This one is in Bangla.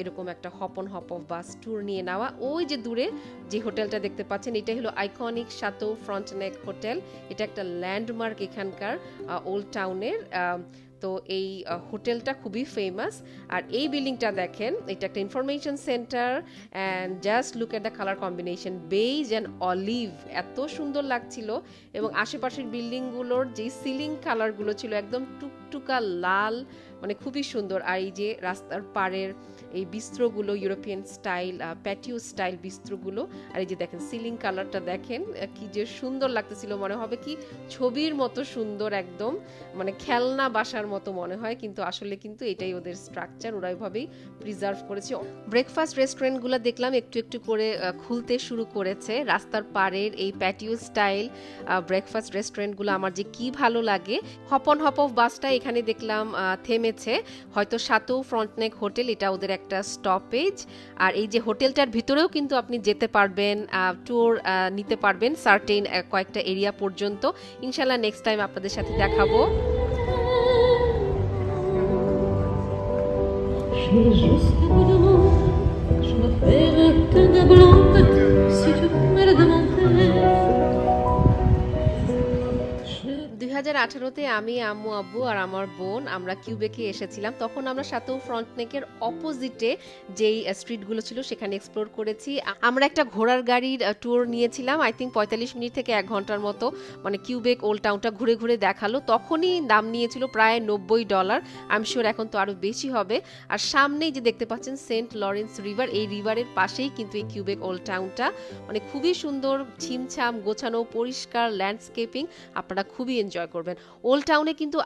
এরকম একটা hop on hop off bus tour নিয়ে নেওয়া। ওই যে দূরে যে হোটেলটা দেখতে পাচ্ছেন এটা হলো আইকনিক সাতো ফ্রন্টনেক হোটেল এটা একটা ল্যান্ডমার্ক এখানকার ওল্ড টাউনের তো এই হোটেলটা খুবই ফেমাস আর এই বিল্ডিংটা দেখেন, এটা একটা information centre and just look at the colour combination beige and olive এত সুন্দর লাগছিল এবং আশেপাশের বিল্ডিংগুলোর যে সিলিং কালারগুলো ছিল একদম টুকটুকা লাল মানে খুবই সুন্দর। আর এই যে রাস্তার পাড়ের এই বিস্ত্রগুলো ইউরোপিয়ান স্টাইল প্যাটিও স্টাইল বিস্ত্রগুলো, আর এই যে দেখেন সিলিং কালারটা দেখেন কি যে সুন্দর লাগতেছিল। মনে হবে কি ছবির মতো সুন্দর একদম মানে খেলনা বাসার মতো মনে হয়, কিন্তু আসলে কিন্তু এটাই ওদের স্ট্রাকচার ওরা ওইভাবেই প্রিজার্ভ করেছে। ব্রেকফাস্ট রেস্টুরেন্টগুলো দেখলাম একটু একটু করে খুলতে শুরু করেছে। রাস্তার পাড়ের এই প্যাটিও স্টাইল ব্রেকফাস্ট রেস্টুরেন্টগুলো আমার যে কি ভালো লাগে। হপন হপ অফ বাসটা এখানে দেখলাম থেমেছে। হয়তো সাতো ফ্রন্টনেক হোটেল, এটা ওদের একটা স্টপেজ আর এই যে হোটেলটার ভিতরেও কিন্তু আপনি যেতে পারবেন ট্যুর নিতে পারবেন সার্টেন কয়েকটা এরিয়া পর্যন্ত। ইনশাল্লাহ নেক্সট টাইম আপনাদের সাথে দেখাবো। бережу с тобой домой. হাজার আঠারোতে আমি, আম্মু, আব্বু আর আমার বোন আমরা কিউবেকে এসেছিলাম। তখন আমরা সাথেও ফ্রন্টনেকের অপোজিটে যেই স্ট্রিটগুলো ছিল সেখানে এক্সপ্লোর করেছি। আমরা একটা ঘোড়ার গাড়ির ট্যুর নিয়েছিলাম। আই থিঙ্ক পঁয়তাল্লিশ মিনিট থেকে এক ঘণ্টার মতো মানে কিউবেক ওল্ড টাউনটা ঘুরে ঘুরে দেখাল। তখনই দাম নিয়েছিল প্রায় নব্বই ডলার। আমি শিওর এখন তো আরও বেশি হবে। আর সামনেই যে দেখতে পাচ্ছেন সেন্ট লরেন্স রিভার, এই রিভারের পাশেই কিন্তু এই কিউবেক ওল্ড টাউনটা। মানে খুবই সুন্দর, ছিমছাম, গোছানো, পরিষ্কার, ল্যান্ডস্কেপিং। আপনারা খুবই এনজয় করবেন। ওল্ড টাউনে কিন্তু